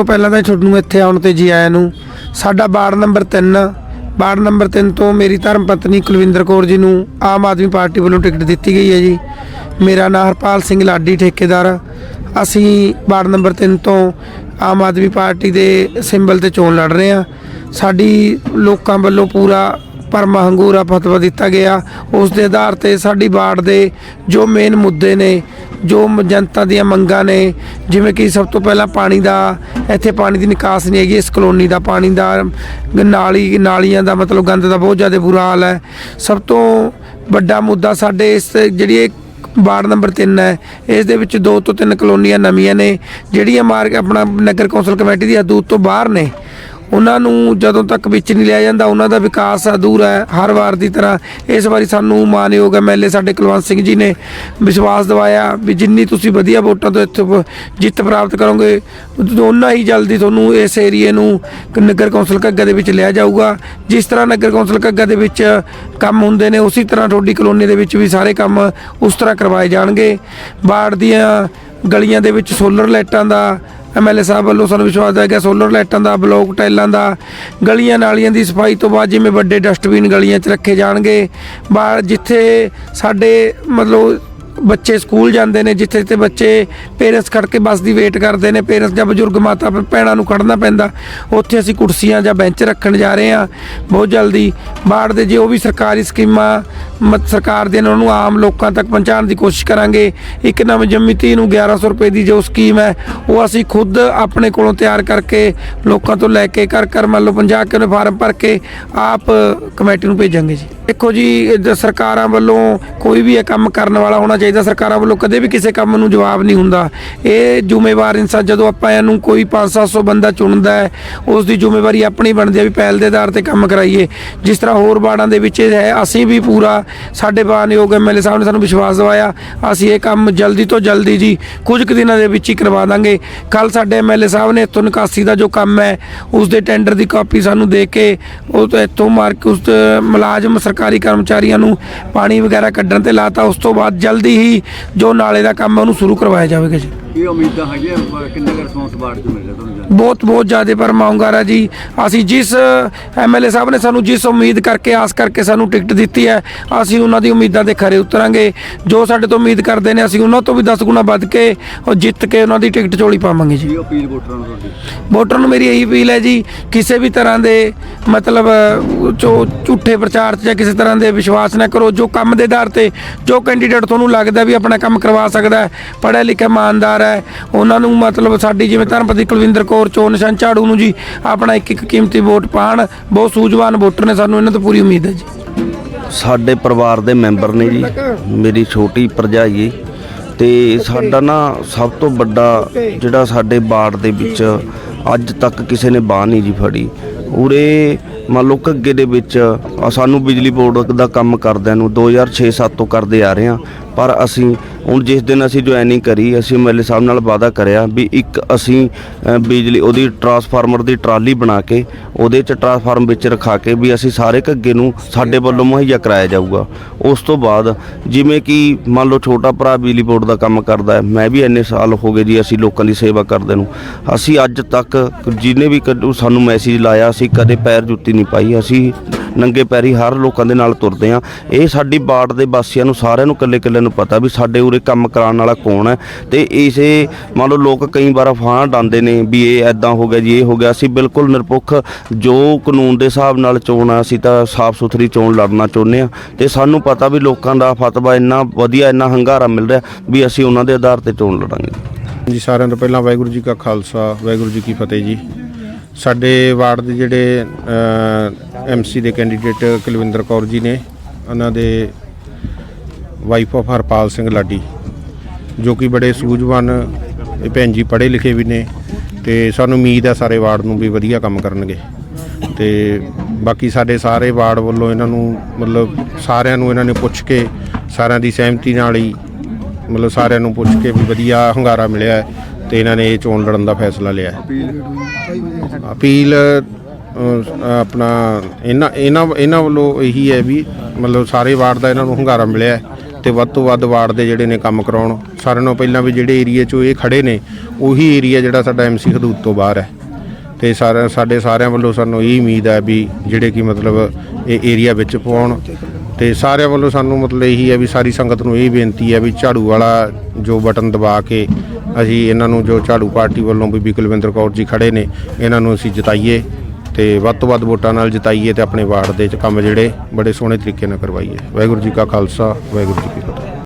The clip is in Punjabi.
ਤੋਂ ਪਹਿਲਾਂ ਤਾਂ ਤੁਹਾਨੂੰ ਇੱਥੇ ਆਉਣ ਤੇ ਜੀ ਆਇਆਂ ਨੂੰ। ਸਾਡਾ ਵਾਰਡ ਨੰਬਰ 3 ਵਾਰਡ ਨੰਬਰ 3 ਤੋਂ ਮੇਰੀ ਧਰਮ ਪਤਨੀ ਕੁਲਵਿੰਦਰ ਕੌਰ ਜੀ ਨੂੰ ਆਮ ਆਦਮੀ ਪਾਰਟੀ ਵੱਲੋਂ ਟਿਕਟ ਦਿੱਤੀ ਗਈ ਹੈ ਜੀ। ਮੇਰਾ ਨਾਮ ਹਰਪਾਲ ਸਿੰਘ ਲਾਡੀ, ਠੇਕੇਦਾਰ। ਅਸੀਂ ਵਾਰਡ ਨੰਬਰ 3 ਤੋਂ ਆਮ ਆਦਮੀ ਪਾਰਟੀ ਦੇ ਸਿੰਬਲ ਤੇ ਚੋਣ ਲੜ ਰਹੇ ਹਾਂ। ਸਾਡੀ ਲੋਕਾਂ ਵੱਲੋਂ ਪੂਰਾ ਪਰਮਾ ਹੰਗੂਰਾ ਫਤਵਾ ਦਿੱਤਾ ਗਿਆ। ਉਸ ਦੇ ਆਧਾਰ ਤੇ ਸਾਡੀ ਵਾਰਡ ਦੇ ਜੋ ਮੇਨ ਮੁੱਦੇ ਨੇ ਜੋ ਜਨਤਾ ਦੀਆਂ ਮੰਗਾਂ ਨੇ, ਜਿਵੇਂ ਕਿ ਸਭ ਤੋਂ ਪਹਿਲਾਂ ਪਾਣੀ ਦਾ, ਇੱਥੇ ਪਾਣੀ ਦੀ ਨਿਕਾਸ ਨਹੀਂ ਹੈਗੀ, ਇਸ ਕਲੋਨੀ ਦਾ ਪਾਣੀ ਦਾ, ਨਾਲੀ, ਨਾਲੀਆਂ ਦਾ ਮਤਲਬ ਗੰਦ ਦਾ ਬਹੁਤ ਜ਼ਿਆਦਾ ਬੁਰਾ ਹਾਲ ਹੈ। ਸਭ ਤੋਂ ਵੱਡਾ ਮੁੱਦਾ ਸਾਡੇ ਇਸ ਜਿਹੜੀ ਇਹ ਵਾਰਡ ਨੰਬਰ 3 ਹੈ, ਇਸ ਦੇ ਵਿੱਚ ਦੋ ਤੋਂ ਤਿੰਨ ਕਲੋਨੀਆਂ ਨਵੀਆਂ ਨੇ, ਜਿਹੜੀਆਂ ਮਾਰ ਆਪਣਾ ਨਗਰ ਕੌਂਸਲ ਕਮੇਟੀ ਦੀ ਹਦੂਦ ਤੋਂ ਬਾਹਰ ਨੇ। ਉਹਨਾਂ ਨੂੰ ਜਦੋਂ ਤੱਕ ਵਿੱਚ ਨਹੀਂ ਲਿਆ ਜਾਂਦਾ, ਉਹਨਾਂ ਦਾ ਵਿਕਾਸ ਅਧੂਰਾ ਹੈ ਹਰ ਵਾਰ ਦੀ ਤਰ੍ਹਾਂ। ਇਸ ਵਾਰੀ ਸਾਨੂੰ ਮਾਨਯੋਗ ਐਮਐਲਏ ਸਾਡੇ ਕੁਲਵੰਤ ਸਿੰਘ ਜੀ ਨੇ ਵਿਸ਼ਵਾਸ ਦਿਵਾਇਆ ਵੀ ਜਿੰਨੀ ਤੁਸੀਂ ਵਧੀਆ ਵੋਟਾਂ ਤੋਂ ਇੱਥੇ ਜਿੱਤ ਪ੍ਰਾਪਤ ਕਰੋਗੇ ਉਨਾ ਹੀ ਜਲਦੀ ਤੁਹਾਨੂੰ ਇਸ ਏਰੀਏ ਨੂੰ ਨਗਰ ਕੌਂਸਲ ਘੱਗਾ ਦੇ ਵਿੱਚ ਲਿਆ ਜਾਊਗਾ। ਜਿਸ ਤਰ੍ਹਾਂ ਨਗਰ ਕੌਂਸਲ ਘੱਗਾ ਦੇ ਵਿੱਚ ਕੰਮ ਹੁੰਦੇ ਨੇ, ਉਸੇ ਤਰ੍ਹਾਂ ਤੁਹਾਡੀ ਕਲੋਨੀ ਦੇ ਵਿੱਚ ਵੀ ਸਾਰੇ ਕੰਮ ਉਸ ਤਰ੍ਹਾਂ ਕਰਵਾਏ ਜਾਣਗੇ। ਬਾੜ ਦੀਆਂ ਗਲੀਆਂ ਦੇ ਵਿੱਚ ਸੋਲਰ ਲਾਈਟਾਂ ਦਾ ਐਮਐਲਏ ਸਾਹਿਬ ਵੱਲੋਂ ਸਾਨੂੰ ਵਿਸ਼ਵਾਸ ਹੈ ਕਿ ਸੋਲਰ ਲਾਈਟਾਂ ਦਾ ਬਲੌਕ ਟਾਈਲਾਂ ਦਾ, ਗਲੀਆਂ ਨਾਲੀਆਂ ਦੀ ਸਫ਼ਾਈ ਤੋਂ ਬਾਅਦ ਜਿਵੇਂ ਵੱਡੇ ਡਸਟਬਿਨ ਗਲੀਆਂ 'ਚ ਰੱਖੇ ਜਾਣਗੇ। ਬਾਹਰ ਜਿੱਥੇ ਸਾਡੇ ਮਤਲਬ ਬੱਚੇ ਸਕੂਲ ਜਾਂਦੇ ਨੇ, ਜਿੱਥੇ ਤੇ ਬੱਚੇ ਪੇਰੈਂਟਸ ਖੜ ਕੇ ਬੱਸ ਦੀ ਵੇਟ ਕਰਦੇ ਨੇ ਪੇਰੈਂਟਸ ਜਾਂ ਬਜ਼ੁਰਗ ਮਾਤਾ ਭੈਣਾਂ ਨੂੰ ਖੜਨਾ ਪੈਂਦਾ, ਉੱਥੇ ਅਸੀਂ ਕੁਰਸੀਆਂ ਜਾਂ ਬੈਂਚ ਰੱਖਣ ਜਾ ਰਹੇ ਹਾਂ, ਬਹੁਤ ਜਲਦੀ। ਬਾੜ ਦੇ ਜੋ ਵੀ ਸਰਕਾਰੀ ਸਕੀਮਾਂ, ਮਤ, ਸਰਕਾਰ ਦੇ ਨੇ, ਉਹਨਾਂ ਨੂੰ ਆਮ ਲੋਕਾਂ ਤੱਕ ਪਹੁੰਚਾਉਣ ਦੀ ਕੋਸ਼ਿਸ਼ ਕਰਾਂਗੇ। ਇੱਕ ਨਵ ਜੰਮੀ ਨੂੰ 1100 ਰੁਪਏ ਦੀ ਜੋ ਸਕੀਮ ਹੈ, ਉਹ ਅਸੀਂ ਖੁਦ ਆਪਣੇ ਕੋਲੋਂ ਤਿਆਰ ਕਰਕੇ ਲੋਕਾਂ ਤੋਂ ਲੈ ਕੇ ਕਰ ਕਰ ਮੰਨ ਲਓ 50 ਕਿਲੋ ਫਾਰਮ ਭਰ ਕੇ ਆਪ ਕਮੇਟੀ ਨੂੰ ਭੇਜਾਂਗੇ ਜੀ। ਦੇਖੋ ਜੀ, ਸਰਕਾਰਾਂ ਵੱਲੋਂ ਕੋਈ ਵੀ ਇਹ ਕੰਮ ਕਰਨ ਵਾਲਾ ਹੋਣਾ ਚਾਹੀਦਾ। ਸਰਕਾਰਾਂ ਵੱਲੋਂ ਕਦੇ ਵੀ ਕਿਸੇ ਕੰਮ ਨੂੰ ਜਵਾਬ ਨਹੀਂ ਹੁੰਦਾ। ਇਹ ਜ਼ਿੰਮੇਵਾਰ ਇਨਸਾਨ ਜਦੋਂ ਆਪਾਂ ਇਹਨੂੰ ਕੋਈ 5-700 ਬੰਦਾ ਚੁਣਦਾ ਹੈ, ਉਸ ਦੀ ਜ਼ਿੰਮੇਵਾਰੀ ਆਪਣੀ ਬਣਦੀ ਹੈ ਵੀ ਪਹਿਲ ਦੇ ਆਧਾਰ ਤੇ ਕੰਮ ਕਰਾਈਏ। ਜਿਸ ਤਰ੍ਹਾਂ ਹੋਰ ਵਾਰਡਾਂ ਦੇ ਵਿੱਚ ਇਹ ਹੈ, ਅਸੀਂ ਵੀ ਪੂਰਾ ਸਾਡੇ ਮਾਨਯੋਗ ਐਮਐਲਏ ਸਾਹਿਬ ਨੇ ਸਾਨੂੰ ਵਿਸ਼ਵਾਸ ਦਿਵਾਇਆ, ਅਸੀਂ ਇਹ ਕੰਮ ਜਲਦੀ ਤੋਂ ਜਲਦੀ ਜੀ ਕੁਝ ਕੁ ਦਿਨਾਂ ਦੇ ਵਿੱਚ ਹੀ ਕਰਵਾ ਦਾਂਗੇ। ਕੱਲ ਸਾਡੇ ਐਮਐਲਏ ਸਾਹਿਬ ਨੇ ਇੱਥੋਂ ਨਿਕਾਸੀ ਦਾ ਜੋ ਕੰਮ ਹੈ, ਉਸ ਦੇ ਟੈਂਡਰ ਦੀ ਕਾਪੀ ਸਾਨੂੰ ਦੇ ਕੇ ਉਹ ਤੋਂ ਇੱਥੋਂ ਮਾਰ ਕੇ ਉਸ ਮੁਲਾਜ਼ਮ ਸਰਕਾਰੀ ਕਰਮਚਾਰੀਆਂ ਨੂੰ ਪਾਣੀ ਵਗੈਰਾ ਕੱਢਣ ਤੇ ਲਾਤਾ। ਉਸ ਤੋਂ ਬਾਅਦ ਜਲਦੀ ਹੀ ਜੋ ਨਾਲੇ ਦਾ ਕੰਮ ਹੈ ਉਹਨੂੰ ਸ਼ੁਰੂ ਕਰਵਾਇਆ ਜਾਵੇਗਾ ਜੀ। ਕੀ ਉਮੀਦਾਂ ਹੈਗੀਆਂ, ਅਹ ਕੁ ਰਿਸਪੌਂਸ ਬਾੜ ਚ ਮਿਲ ਰਿਹਾ ਤੁਹਾਨੂੰ? ਬਹੁਤ ਬਹੁਤ ਜ਼ਿਆਦਾ ਪਰ ਮਾਉਂਗਾਰਾ ਜੀ ਅਸੀਂ ਜਿਸ ਐਮਐਲਏ ਸਾਹਿਬ ਨੇ ਸਾਨੂੰ ਜਿਸ ਉਮੀਦ ਕਰਕੇ ਆਸ ਕਰਕੇ ਸਾਨੂੰ ਟਿਕਟ ਦਿੱਤੀ ਹੈ ਅਸੀਂ ਉਹਨਾਂ ਦੀ ਉਮੀਦਾਂ ਦੇ ਖਰੇ ਉਤਰਾਂਗੇ। ਜੋ ਸਾਡੇ ਤੋਂ ਉਮੀਦ ਕਰਦੇ ਨੇ ਅਸੀਂ ਉਹਨਾਂ ਤੋਂ ਵੀ 10 ਗੁਣਾ ਵੱਧ ਕੇ ਉਹ ਜਿੱਤ ਕੇ ਉਹਨਾਂ ਦੀ ਟਿਕਟ ਝੋਲੀ ਪਾਵਾਂਗੇ ਜੀ। ਕੀ ਅਪੀਲ ਵੋਟਰਾਂ ਨੂੰ ਤੁਹਾਡੀ? ਵੋਟਰ ਨੂੰ ਮੇਰੀ ਇਹੀ ਅਪੀਲ ਹੈ ਜੀ ਕਿਸੇ ਵੀ ਤਰ੍ਹਾਂ ਦੇ ਮਤਲਬ ਜੋ ਝੂਠੇ ਪ੍ਰਚਾਰ 'ਚ ਜਾਂ ਕਿਸੇ ਤਰ੍ਹਾਂ ਦੇ ਵਿਸ਼ਵਾਸ ਨਾ ਕਰੋ ਜੋ ਕੰਮ ਦੇ ਆਧਾਰ ਤੇ ਜੋ ਕੈਂਡੀਡੇਟ ਤੁਹਾਨੂੰ ਲੱਗਦਾ ਵੀ ਆਪਣਾ ਕੰਮ ਕਰਵਾ ਸਕਦਾ ਹੈ ਪੜ੍ਹਿਆ ਲਿਖਿਆ ਇਮਾਨਦਾਰ ਹੈ ਉਹਨਾਂ ਨੂੰ ਮਤਲਬ ਸਾਡੀ ਜਿਵੇਂ ਧਰਮਪਤੀ ਕੁਲਵਿੰਦਰ ਕੌਰ ਚੋਣ ਨਿਸ਼ਾਨ ਝਾੜੂ ਨੂੰ ਜੀ, ਆਪਣਾ ਇੱਕ ਇੱਕ ਕੀਮਤੀ ਵੋਟ ਪਾਣ। ਬਹੁਤ ਸੂਝਵਾਨ ਵੋਟਰ ਨੇ ਸਾਨੂੰ, ਇਹਨਾਂ ਤੋਂ ਪੂਰੀ ਉਮੀਦ ਹੈ ਜੀ। ਸਾਡੇ ਪਰਿਵਾਰ ਦੇ ਮੈਂਬਰ ਨੇ ਜੀ, ਮੇਰੀ ਛੋਟੀ ਭਰਜਾਈ ਤੇ ਸਾਡਾ ਨਾ ਸਭ ਤੋਂ ਵੱਡਾ ਜਿਹੜਾ ਸਾਡੇ ਬਾੜ ਦੇ ਵਿੱਚ ਅੱਜ ਤੱਕ ਕਿਸੇ ਨੇ ਬਾਹ ਨਹੀਂ ਜੀ ਫੜੀ। ਉਰੇ ਮੰਨ ਲਓ ਘੱਗੇ ਦੇ ਵਿੱਚ ਸਾਨੂੰ ਬਿਜਲੀ ਬੋਰਡ ਦਾ ਕੰਮ ਕਰਦਿਆਂ ਨੂੰ 2006-7 ਤੋਂ ਕਰਦੇ ਆ ਰਹੇ ਹਾਂ। ਪਰ ਅਸੀਂ ਹੁਣ ਜਿਸ ਦਿਨ ਅਸੀਂ ਜੁਆਇਨਿੰਗ ਕਰੀ ਅਸੀਂ ਐਮਐਲਏ ਸਾਹਿਬ ਨਾਲ ਵਾਅਦਾ ਕਰਿਆ ਵੀ ਇੱਕ ਅਸੀਂ ਅ, ਬਿਜਲੀ ਉਹਦੀ ਟਰਾਂਸਫਾਰਮਰ ਦੀ ਟਰਾਲੀ ਬਣਾ ਕੇ ਉਹਦੇ ਚ ਟਰਾਂਸਫਾਰਮ ਵਿੱਚ ਰਖਾ ਕੇ ਵੀ ਅਸੀਂ ਸਾਰੇ ਘੱਗੇ ਨੂੰ ਸਾਡੇ ਵੱਲੋਂ ਮੁਹੱਈਆ ਕਰਾਇਆ ਜਾਊਗਾ। ਉਸ ਤੋਂ ਬਾਅਦ ਜਿਵੇਂ ਕਿ ਮੰਨ ਲਓ ਛੋਟਾ ਭਰਾ ਬਿਜਲੀ ਬੋਰਡ ਦਾ ਕੰਮ ਕਰਦਾ ਹੈ ਮੈਂ ਵੀ ਇੰਨੇ ਸਾਲ ਹੋ ਗਏ ਜੀ ਅਸੀਂ ਲੋਕਾਂ ਦੀ ਸੇਵਾ ਕਰਦੇ ਨੂੰ। ਅਸੀਂ ਅੱਜ ਤੱਕ ਜਿਹਨੇ ਵੀ ਕਦੇ ਸਾਨੂੰ ਮੈਸੇਜ ਲਾਇਆ ਅਸੀਂ ਕਦੇ ਪੈਰ ਜੁੱਤੀ ਨਹੀਂ ਪਾਈ ਅਸੀਂ ਨੰਗੇ ਪੈਰੀ ਹਰ ਲੋਕਾਂ ਦੇ ਨਾਲ ਤੁਰਦੇ ਆ ਇਹ ਸਾਡੀ ਬਾੜ ਦੇ ਵਾਸੀਆਂ ਨੂੰ ਸਾਰਿਆਂ ਨੂੰ ਇਕੱਲੇ ਇਕੱਲੇ ਨੂੰ ਪਤਾ ਵੀ ਸਾਡੇ ਉਰੇ ਕੰਮ ਕਰਾਉਣ ਵਾਲਾ ਕੌਣ ਹੈ। ਤੇ ਇਸੇ ਮੰਨ ਲਓ ਲੋਕ ਕਈ ਵਾਰ ਫਾਂ ਡਾਂਦੇ ਨੇ ਵੀ ਇਹ ਐਦਾਂ ਹੋ ਗਿਆ ਜੀ, ਇਹ ਹੋ ਗਿਆ। ਅਸੀਂ ਬਿਲਕੁਲ ਨਿਰਪੱਖ ਜੋ ਕਾਨੂੰਨ ਦੇ ਹਿਸਾਬ ਨਾਲ ਚੋਣ ਆ, ਅਸੀਂ ਤਾਂ ਸਾਫ਼ ਸੁਥਰੀ ਚੋਣ ਲੜਨਾ ਚਾਹੁੰਦੇ ਆ ਤੇ ਸਾਨੂੰ ਪਤਾ ਵੀ ਲੋਕਾਂ ਦਾ ਫਤਵਾ ਇੰਨਾ ਵਧੀਆ, ਇੰਨਾ ਹੰਗਾਰਾ ਮਿਲ ਰਿਹਾ ਵੀ ਅਸੀਂ ਉਹਨਾਂ ਦੇ ਆਧਾਰ ਤੇ ਚੋਣ ਲੜਾਂਗੇ। ਜੀ, ਸਾਰਿਆਂ ਤੋਂ ਪਹਿਲਾਂ ਵਾਹਿਗੁਰੂ ਜੀ ਕਾ ਖਾਲਸਾ, ਵਾਹਿਗੁਰੂ ਜੀ ਕੀ ਫਤਿਹ ਜੀ। ਸਾਡੇ ਵਾਰਡ ਦੇ ਜਿਹੜੇ ਐਮਸੀ ਦੇ ਕੈਂਡੀਡੇਟ ਕੁਲਵਿੰਦਰ ਕੌਰ ਜੀ ਨੇ, ਉਹਨਾਂ ਦੇ ਵਾਈਫ ਆਫ ਹਰਪਾਲ ਸਿੰਘ ਲਾਡੀ, ਜੋ ਕਿ ਬੜੇ ਸੂਝਵਾਨ, ਇਹ ਭੈਣ ਜੀ ਪੜ੍ਹੇ ਲਿਖੇ ਵੀ ਨੇ ਤੇ ਸਾਨੂੰ ਉਮੀਦ ਹੈ ਸਾਰੇ ਵਾਰਡ ਨੂੰ ਵੀ ਵਧੀਆ ਕੰਮ ਕਰਨਗੇ। ਤੇ ਬਾਕੀ ਸਾਡੇ ਸਾਰੇ ਵਾਰਡ ਵੱਲੋਂ ਇਹਨਾਂ ਨੂੰ, ਮਤਲਬ ਸਾਰਿਆਂ ਨੂੰ ਇਹਨਾਂ ਨੇ ਪੁੱਛ ਕੇ, ਸਾਰਿਆਂ ਦੀ ਸਹਿਮਤੀ ਨਾਲ ਹੀ, ਮਤਲਬ ਸਾਰਿਆਂ ਨੂੰ ਪੁੱਛ ਕੇ ਵੀ ਵਧੀਆ ਹੰਗਾਰਾ ਮਿਲਿਆ ਤੇ ਇਹਨਾਂ ਨੇ ਇਹ ਚੋਣ ਲੜਨ ਦਾ ਫੈਸਲਾ ਲਿਆ ਹੈ। ਅਪੀਲ ਅਹ, ਆਪਣਾ ਇਹਨਾਂ ਇਹਨਾਂ ਇਹਨਾਂ ਵੱਲੋਂ ਇਹੀ ਹੈ ਵੀ ਮਤਲਬ ਸਾਰੇ ਵਾਰਡ ਦਾ ਇਹਨਾਂ ਨੂੰ ਹੰਗਾਰਾ ਮਿਲਿਆ ਹੈ ਤੇ ਵੱਧ ਤੋਂ ਵੱਧ ਵਾਰਡ ਦੇ ਜਿਹੜੇ ਨੇ ਕੰਮ ਕਰਾਉਣ। ਸਾਰਿਆਂ ਨਾਲੋਂ ਪਹਿਲਾਂ ਵੀ ਜਿਹੜੇ ਏਰੀਆ 'ਚੋਂ ਇਹ ਖੜੇ ਨੇ ਉਹੀ ਏਰੀਆ ਜਿਹੜਾ ਸਾਡਾ ਐਮਸੀ ਹਦੂਦ ਤੋਂ ਬਾਹਰ ਹੈ। ਤੇ ਸਾਰੇ ਸਾਡੇ ਸਾਰਿਆਂ ਵੱਲੋਂ ਸਾਨੂੰ ਇਹ ਉਮੀਦ ਹੈ ਵੀ ਜਿਹੜੇ ਕਿ ਮਤਲਬ ਇਹ ਏਰੀਆ ਵਿੱਚ ਪਾਉਣ। ਤੇ ਸਾਰਿਆਂ ਵੱਲੋਂ ਸਾਨੂੰ ਮਤਲਬ ਇਹੀ ਹੈ ਵੀ ਸਾਰੀ ਸੰਗਤ ਨੂੰ ਇਹ ਬੇਨਤੀ ਹੈ ਵੀ ਝਾੜੂ ਵਾਲਾ ਜੋ ਬਟਨ ਦਬਾ ਕੇ ਅਸੀਂ ਇਹਨਾਂ ਨੂੰ ਜੋ ਝਾੜੂ ਪਾਰਟੀ ਵੱਲੋਂ ਬੀਬੀ ਕੁਲਵਿੰਦਰ ਕੌਰ ਜੀ ਖੜੇ ਨੇ, ਇਹਨਾਂ ਨੂੰ ਅਸੀਂ ਜਿਤਾਈਏ ਤੇ ਵੱਧ ਤੋਂ ਵੱਧ ਵੋਟਾਂ ਨਾਲ ਜਿਤਾਈਏ ਤੇ ਆਪਣੇ ਵਾਰਡ ਦੇ ਚ ਕੰਮ ਜਿਹੜੇ ਬੜੇ ਸੋਹਣੇ ਤਰੀਕੇ ਨਾਲ ਕਰਵਾਈਏ। ਵਾਹਿਗੁਰੂ ਜੀ ਕਾ ਖਾਲਸਾ, ਵਾਹਿਗੁਰੂ ਜੀ ਕੀ ਫਤਿਹ।